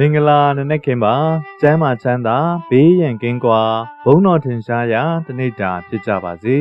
မင်္ဂလာနနက်ခင်းပါကျမ်းမာချမ်းသာဘေးရန်ကင်းကွာဘုံတော်ထင်ရှားရာတနေ့တာဖြစ်ကြပါစေ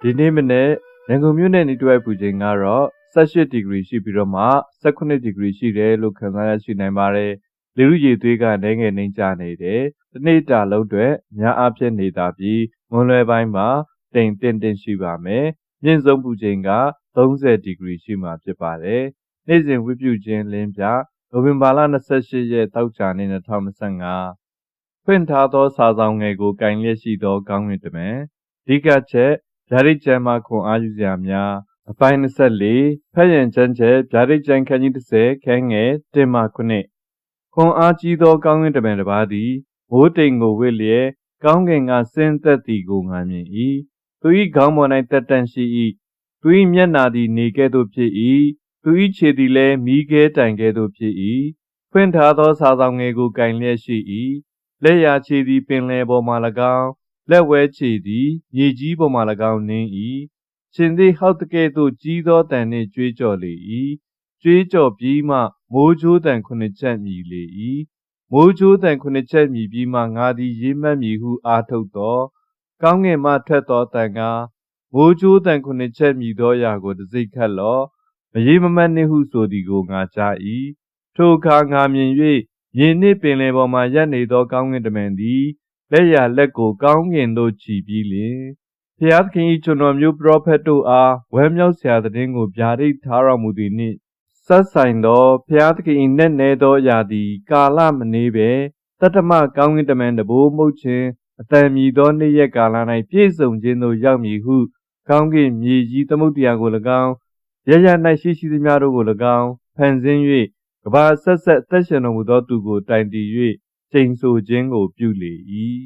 ဒီနေ့မနေ့ရန်ကုန်မြို့နယ်နေတွဲပူချိန်ကတော့18ဒီဂရီရှိပြီးတော့မှ18ဒီဂရီရှိတယ်လို့ခန့်မှန်းရရှိနိုင်ပါတယ်။လေရုရည်သွေးကနိုင်ငယ်နှိမ့်ချနေတယ်။ဒီနေ့တာလုံးတွေများအပြည့်နေတာပြီးမွန်လွယ်ပိုင်းမှာတိမ်တင်တင်ရှိပါမယ်။မြင့်ဆုံးပူချိန်က30ဒီဂရီရှိမှဖြစ်ပါတယ်။နေ့စဉ်ဝိပုချင်းလင်းပြ နိုဝင်ဘာလ28ရက်တောက်ချာနေ့2025ဖွင့်ထားသောစာဆောင်ငယ်ကိုကင်လျက်ရှိသောကောင်းကင်တမန်အဓိကချက်ဗျာဒိတ်ကျမ်းမှာခွန်အားယူစရာများအပိုင်း24ဖက်ရင်ချမ်းချက်ဗျာဒိတ်ကျမ်းခန်းကြီး30ခန်းငယ်1မှ9ခွန်အားကြီးသောကောင်းကင်တမန်တစ်ပါးသည်မိုးတိမ်ကိုဝစ်လျက်ကောင်းကင်ကဆင်းသက်သည်ကိုငါမြင်၏သူ၏ခေါင်းပေါ်၌တက်တန့်ရှိ၏သူ၏မျက်နာသည်နေကဲ့သို့ဖြစ်၏ သူ၏ခြေသည်လည်းမိခဲတိုင်ကဲ့သို့ဖြစ်၏ဖွင့်ထားသောစာဆောင်ငယ်ကိုကင်လျက်ရှိ၏လက်ရာခြေသည်ပင်လယ်ပေါ်မှ၎င်းလက်ဝဲခြေသည်မြေကြီးပေါ်မှ၎င်းနင်း၏ရှင်သည်ဟောက်တကဲ့သို့ကြီးသောတန်နှင့်ကြွေးကြော်လေ၏ကြွေးကြော်ပြီးမှမိုးကြိုးတန်ခုနှစ်ချက်မြည်လေ၏မိုးကြိုးတန်ခုနှစ်ချက်မြည်ပြီးမှငါသည်ရေးမှတ်မည်ဟုအားထုတ်သောကောင်းငင်မှထွက်သောတန်ကမိုးကြိုးတန်ခုနှစ်ချက်မြည်သောအရာကိုတစိ့ခတ်လော့ မရေးမမတ်နှင့်ဟုဆိုသည်ကိုငါကြား၏ထိုအခါငါမြင်၍မြေနှင့်ပင်လယ်ပေါ်မှရပ်နေသောကောင်းကင်တမန်သည်လက်ရလက်ကိုကောင်းကင်သို့ချီပြီးလျှင်ဖျားသခင်၏ကျွန်တော်မျိုးပရောဖက်တို့အားဝမ်းမြောက်စရာသတင်းကိုဗျာဒိတ်ထားတော်မူသည်နှင့်ဆက်ဆိုင်သောဖျားသခင်၏နက်နဲသောအရာသည် ကာလမနေပဲတတ္တမကောင်းကင်တမန်တဘိုးမှုတ်ခြင်းအတန်မြည်သောနေ့ရက်ကာလ၌ပြည့်စုံခြင်းသို့ရောက်မည်ဟု ကောင်းကင်မြေကြီးသမုဒ္ဒရာကို၎င်း ရရ၌ရှိရှိသမျှတို့ကို၎င်းဖန်ဆင်း၍ကဘာဆက်ဆက်သက်ရှင်တော်မူသောသူကိုတိုင်တည်၍ချိန်ဆခြင်းကိုပြုလေ၏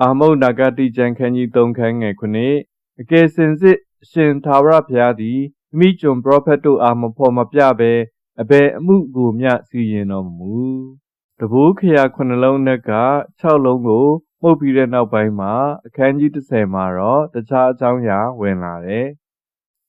အာမုတ်နာဂတိကျမ်းခန်းကြီး3ခန်းငယ်9အကယ်စင်စစ်ရှင်သာဝရဘုရားသည်မိကျွန်ပရောဖက်တို့အားမဖော်မပြဘဲအဘယ်အမှုကိုမျှစီရင်တော်မူတဘိုးခရာခုနှလုံးနဲ့က6လုံးကိုမှုတ်ပြီးတဲ့နောက်ပိုင်းမှာအခန်းကြီး30မှာတော့တခြားအကြောင်းအရာဝင်လာတယ်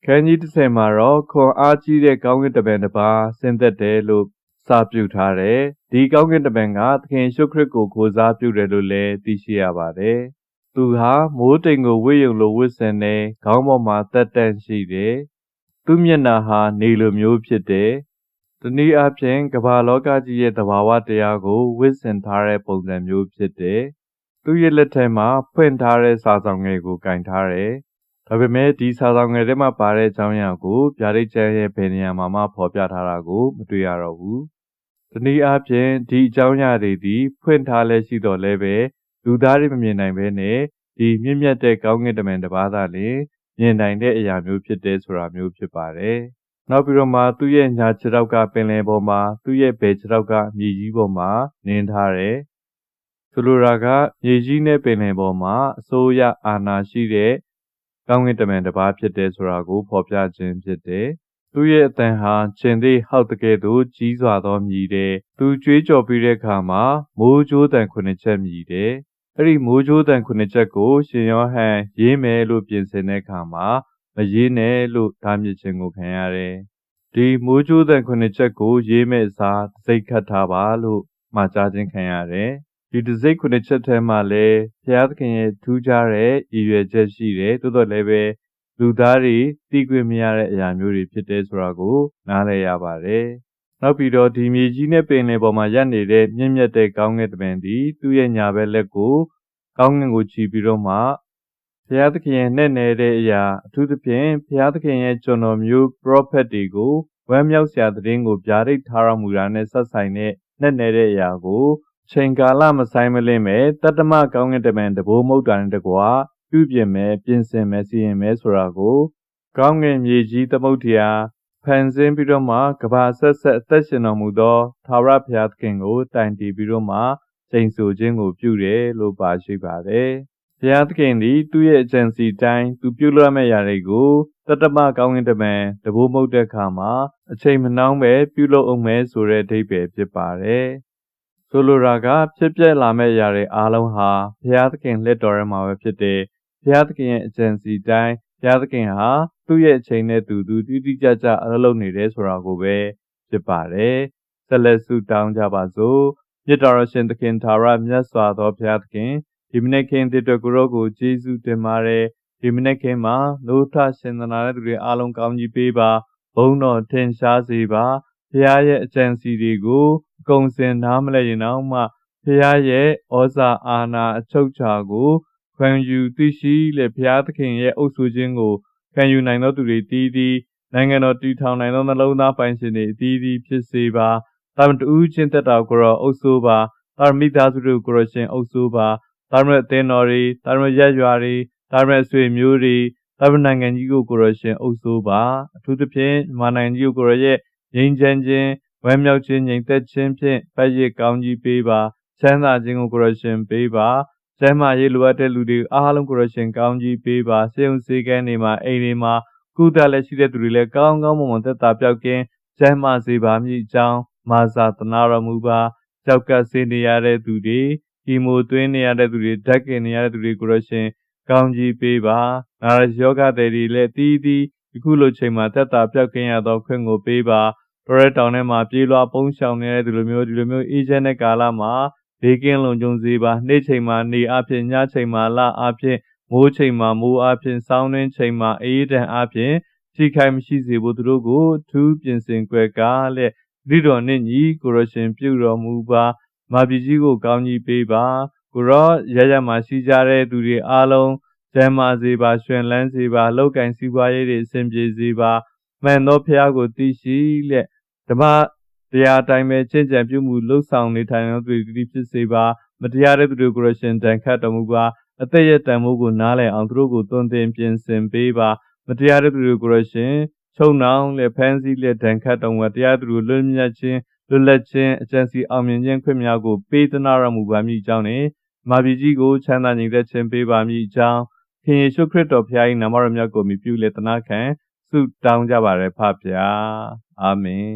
ခန်းကြီး30မှာတော့ခွန်အားကြီးတဲ့ကောင်းကင်တပံတစ်ပါးဆင်းသက်တယ်လို့စာပြုထားတယ်။ဒီကောင်းကင်တပံကသခင်ရှုခရစ်ကိုကိုစားပြုတယ်လို့လည်းသိရှိရပါတယ်။သူဟာမိုးတိမ်ကိုဝိယုံလိုဝစ်စင်နေခေါင်းပေါ်မှာတက်တန့်ရှိတယ်။သူ့မျက်နှာဟာနေလိုမျိုးဖြစ်တယ်။တနည်းအားဖြင့်ကမ္ဘာလောကကြီးရဲ့သဘာဝတရားကိုဝစ်စင်ထားတဲ့ပုံစံမျိုးဖြစ်တယ်။သူ့ရဲ့လက်ထဲမှာဖွင့်ထားတဲ့စာဆောင်ငယ်ကိုကင်ထားတယ်။ ဒါပေမဲ့ဒီစာဆောင်ငယ်ထဲမှာပါတဲ့အကြောင်းအရာကိုဗျာဒိတ်ကျမ်းရဲ့ဘယ်နေရာမှာမှဖော်ပြထားတာကိုမတွေ့ရတော့ဘူး။တနည်းအားဖြင့်ဒီအကြောင်းအရာတွေသည်ဖွင့်ထားလဲရှိတော်လဲပဲလူသားတွေမမြင်နိုင်ဘဲနဲ့ဒီမြင့်မြတ်တဲ့ကောင်းကင်တမန်တစ်ပါးသာလျှင်မြင်နိုင်တဲ့အရာမျိုးဖြစ်တဲ့ဆိုတာမျိုးဖြစ်ပါတယ်။နောက်ပြီးတော့မှသူ့ရဲ့ညာခြေထောက်ကပင်လယ်ပေါ်မှာသူ့ရဲ့ဘယ်ခြေထောက်ကမြေကြီးပေါ်မှာနင်းထားတယ်။ဆိုလိုတာကမြေကြီးနဲ့ပင်လယ်ပေါ်မှာအစိုးရအာဏာရှိတဲ့ ကောင်းကင်တမန်တစ်ပါးဖြစ်တဲ့ဆိုတာကိုဖော်ပြခြင်းဖြစ်တယ်။သူ့ရဲ့အတန်ဟာရှင်သေးဟောက်တကယ်သို့ကြီးစွာသောမြည်တယ်။သူကြွေးကြော်ပြီးတဲ့အခါမှာမိုးကြိုးတန်ခုနှစ်ချက်မြည်တယ်။အဲ့ဒီမိုးကြိုးတန်ခုနှစ်ချက်ကိုရှင်ယောဟန်ရေးမယ်လို့ပြင်ဆင်တဲ့အခါမှာမရေးနဲ့လို့ဓာမြစ်ခြင်းကိုခံရတယ်။ဒီမိုးကြိုးတန်ခုနှစ်ချက်ကိုရေးမဲ့အစားစိတ်ခတ်ထားပါလို့မှာကြားခြင်းခံရတယ်။ ဒီတစိတ်ခုနှစ်ချက်ထဲမှာလည်းဘုရားသခင်ရဲ့ထူးခြားတဲ့ရည်ရွယ်ချက်ရှိတယ်။သို့တော်လည်းပဲလူသားတွေသိခွင့်မရတဲ့အရာမျိုးတွေဖြစ်တယ်ဆိုတာကိုနားလည်ရပါတယ်။နောက်ပြီးတော့ဒီမြေကြီးနဲ့ပင်လယ်ပေါ်မှာရပ်နေတဲ့မြင့်မြတ်တဲ့ကောင်းကင်တမန်သည်သူ့ရဲ့ညာဘက်လက်ကိုကောင်းကင်ကိုချီပြီးတော့မှဘုရားသခင်ရဲ့နဲ့နေတဲ့အရာအထူးသဖြင့်ဘုရားသခင်ရဲ့ကျွန်တော်မျိုး prophet တွေကိုဝမ်းမြောက်စရာသတင်းကိုဗျာဒိတ်ထားရမူတာနဲ့ဆက်ဆိုင်တဲ့နဲ့နေတဲ့အရာကို ချိန်ကာလမဆိုင်မလင်းမဲ့တတ္တမကောင်းကင်တမန်တဘိုးမုတ်တာနဲ့တကွာပြုပြင်မယ်ပြင်ဆင်မယ်စီရင်မယ်ဆိုတာကိုကောင်းငင်မြေကြီးသမုဒ္ဒရာဖန်ဆင်းပြီးတော့မှကဘာဆက်ဆက်အသက်ရှင်တော်မူသောသာဝရဘုရားသခင်ကိုတိုင်တည်ပြီးတော့မှချိန်ဆခြင်းကိုပြုတယ်လို့ပါရှိပါတယ်။ဘုရားသခင်သည်သူ့ရဲ့အကြံစီတိုင်းသူပြုလုပ်မယ့်ຢာတွေကိုတတမကောင်းကင်တမန်တဘိုးမုတ်တဲ့အခါမှာအချိန်မနှောင်းပဲပြုလုပ်အောင်မယ်ဆိုတဲ့အဓိပ္ပာယ်ဖြစ်ပါတယ်။ ဆိုလိုတာကဖြစ်ပျက်လာမယ့်ຢာတွေအားလုံးဟာဘုရားသခင်လက်တော်ထဲမှာပဲဖြစ်တဲ့ဘုရားသခင်ရဲ့အကြံစီတိုင်းဘုရားသခင်ဟာသူ့ရဲ့အချိန်နဲ့သူသူတိတိကျကျအလုပ်လုပ်နေတယ်ဆိုတာကိုပဲဖြစ်ပါတယ်ဆက်လက်ဆုတောင်းကြပါစို့မြတ်တော်ရှင်သခင်သာရမြတ်စွာသောဘုရားသခင်ဒီမနေ့ခင်တည်တော်ကိုရောကိုကျေးဇူးတင်ပါတယ်ဒီမနေ့ခင်မှာလို့ထရှင်သနာတဲ့သူတွေအားလုံးကောင်းကြီးပေးပါဘုန်းတော်ထင်ရှားစေပါဘုရားရဲ့အကြံစီတွေကိုအ ကုန်စင်နားမလဲရင်တော့မှဘုရားရဲ့ဩဇာအာဏာအချုပ်ချာကိုခံယူသိရှိလေဘုရားသခင်ရဲ့အုပ်ဆိုခြင်းကိုခံယူနိုင်သောသူတွေတည်တည်နိုင်ငံတော်တည်ထောင်နိုင်သောနှလုံးသားပိုင်ရှင်တွေအသီးသီးဖြစ်စေပါတာမန်တူးချင်းတက်တော်ကိုရောအုပ်ဆိုပါတာမိသားစုတို့ကိုရောရှင်အုပ်ဆိုပါတာမန်အသင်းတော်တွေတာမန်ရက်ရွာတွေတာမန်ဆွေမျိုးတွေတာမန်နိုင်ငံကြီးကိုကိုရောရှင်အုပ်ဆိုပါအထူးသဖြင့်မြန်မာနိုင်ငံကြီးကိုကိုရောရဲ့ငြိမ်းချမ်းခြင်း ဝမ်းမြောက်ခြင်းငြိမ်သက်ခြင်းဖြင့်ဖတ်ရကောင်းကြီးပေးပါချမ်းသာခြင်းကိုကိုရောရှင်ပေးပါကျမ်းမာရေးလိုအပ်တဲ့လူတွေအားလုံးကိုရရှင်ကောင်းကြီးပေးပါစေုံစေကန်းနေမှာအိမ်တွေမှာကုသလည်းရှိတဲ့သူတွေလည်းကောင်းကောင်းမွန်မွန်သက်သာပြောက်ကင်းကျမ်းမာစေပါမည်အကြောင်းမာစာတနာတော်မူပါကြောက်ကဆေးနေရတဲ့သူတွေကီမိုသွင်းနေရတဲ့သူတွေဓာတ်ကင်နေရတဲ့သူတွေကိုရရှင်ကောင်းကြီးပေးပါနာရယောဂတွေတွေလည်းတီးတီးဒီခုလိုချိန်မှာသက်သာပြောက်ကင်းရသောခွင့်ကိုပေးပါ ပရက်တောင်ထဲမှာပြေးလွှာပုံးရှောင်နေတဲ့ဒီလိုမျိုးဒီလိုမျိုးအေးချမ်းတဲ့ကာလမှာဘေးကင်းလုံခြုံစေပါနေ့ချိန်မှာနေအဖြစ်ညချိန်မှာလအဖြစ်မိုးချိန်မှာမိုးအဖြစ်စောင်းနှင်းချိန်မှာအေးတန်အဖြစ်ထိခိုက်မရှိစေဖို့သူတို့ကိုထူးပြင်ဆင်ကြွယ်ကားလက်ဒီတော်နှင့်ညီကိုရရှင်ပြုတော်မူပါမာပြည်ကြီးကိုကောင်းကြီးပေးပါကိုရောရရမှာရှိကြတဲ့သူတွေအားလုံးကျမ်းမာစေပါရွှင်လန်းစေပါလောက်ကင်စီးပွားရေးတွေအဆင်ပြေစေပါမှန်သောဖျားကိုသိရှိလက် ဓမ္မတရားအတိုင်းပဲချင့်ကြံပြုမှုလှုပ်ဆောင်နေထိုင်သောသူတွေဖြစ်စေပါမတရားတဲ့သူတွေကိုရရှင်တန်ခတ်တော်မူပါအသက်ရဲ့တန်ဖိုးကိုနားလည်အောင်သူတို့ကိုသွန်သင်ပြင်ဆင်ပေးပါမတရားတဲ့သူတွေကိုရရှင်ချုံနှောင်လက်ဖန်းစည်းလက်တန်ခတ်တော်မူတရားသူတို့လွတ်မြတ်ခြင်းလွတ်လပ်ခြင်းအကျဉ်းစီအောင်မြင်ခြင်းခွင့်များကိုပေးသနာတော်မူပါမည်အကြောင်းနဲ့မာပြည်ကြီးကိုချမ်းသာညီသက်ခြင်းပေးပါမည်အကြောင်းခင်ယေရှုခရစ်တော်ဖခင်၏နာမတော်မြတ်ကိုမြည်ပြုလက်တနာခံ ဆုတောင်းကြပါရဖဖျားအာမင်